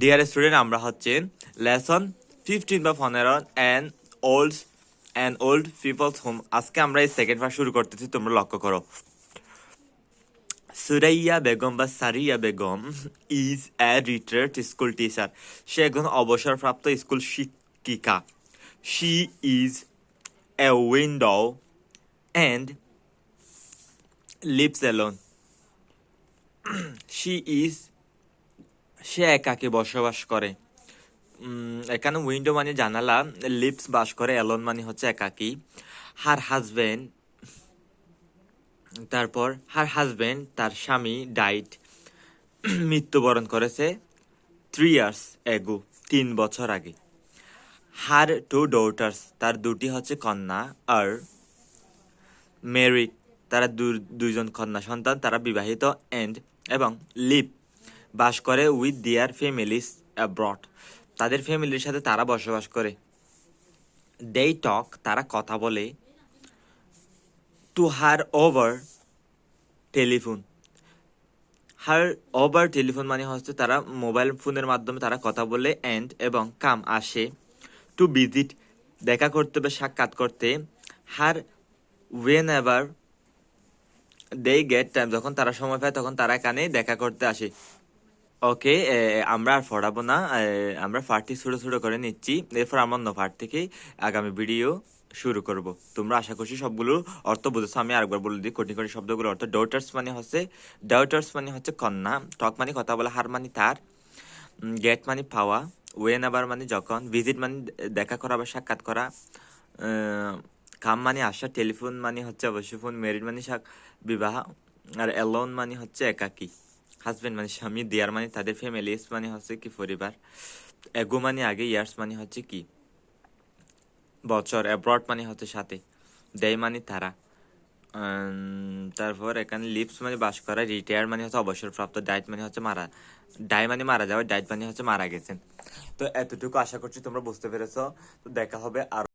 Dear student আমরা হচ্ছে lesson fifteen বা পনেরো and old and old people's home আজকে আমরা এই সেকেন্ড পার্ট শুরু করতেছি, তোমরা লক্ষ্য করো। সুরাইয়া বেগম বা Sariya Begum is a retired school teacher সে একজন অবসরপ্রাপ্ত স্কুল শিক্ষিকা। She is a widow and lives alone she is সে একাকে বসবাস করে। এখানে উইন্ডো মানে জানালা লিপস বাস করে অ্যালোন মানে হচ্ছে একাকি। হার হাজবেন্ড তারপর হার হাজবেন্ড তার স্বামী ডাইট মৃত্যুবরণ করেছে থ্রি ইয়ার্স এগো তিন বছর আগে। হার টু ডৌটার্স তার দুটি হচ্ছে কন্যা, আর মেরিড তারা দু- দুইজন কন্যা সন্তান, তারা বিবাহিত এন্ড এবং লিভ বাস করে উইথ দিয়ার ফ্যামিলিস অ্যাব্রড তাদের ফ্যামিলির সাথে তারা বসবাস করে। দেই টক তারা কথা বলে to her over telephone her over telephone মানে হচ্ছে তারা মোবাইল ফোনের মাধ্যমে তারা কথা বলে এন্ড এবং কাম আসে। টু ভিজিট দেখা করতে বা সাক্ষাৎ করতে। Her whenever they get time যখন তারা সময় পায়, তখন তারা এখানে দেখা করতে আসে। ওকে আমরা আর পড়াবো না আমরা পার্টটি ছোটো ছোটো করে নিচ্ছি। এরপর আমরা অন্য পার্ট থেকে আগামী ভিডিও শুরু করব। তোমরা আশা করছি সবগুলো অর্থ বুঝেছ। আমি আরেকবার বলে দিই, কঠিন কঠিন শব্দগুলো অর্থ ডটার্স মানে হচ্ছে ডটার্স মানে হচ্ছে কন্যা। টক মানে কথা বলা, হার মানে তার। গেট মানে পাওয়া। ওয়েন আবার মানে যখন। ভিজিট মানে দেখা করা বা সাক্ষাৎ করা। কাম মানে আসা। টেলিফোন মানে হচ্ছে অবশ্যই ফোন মেরিড মানে বিবাহ। আর অ্যালোন মানে হচ্ছে একাকী। হাজবেন্ড মানে স্বামী, দিয়ার মানে তাদের ফ্যামিলিস মানে হচ্ছে কি পরিবার এগো মানে আগে ইয়ার্স মানে হচ্ছে কি? বছর অ্যাব্রড মানে হচ্ছে সাথে, দেয় মানে তারা। তারপর এখানে লিপস মানে বাস করা রিটায়ার মানে হচ্ছে অবসরপ্রাপ্ত ডায়েট মানে হচ্ছে মারা ডাই মানে মারা যাওয়া ডায়েট মানে হচ্ছে মারা গেছেন। তো এতটুকু আশা করছি তোমরা বুঝতে পেরেছ। তো দেখা হবে আর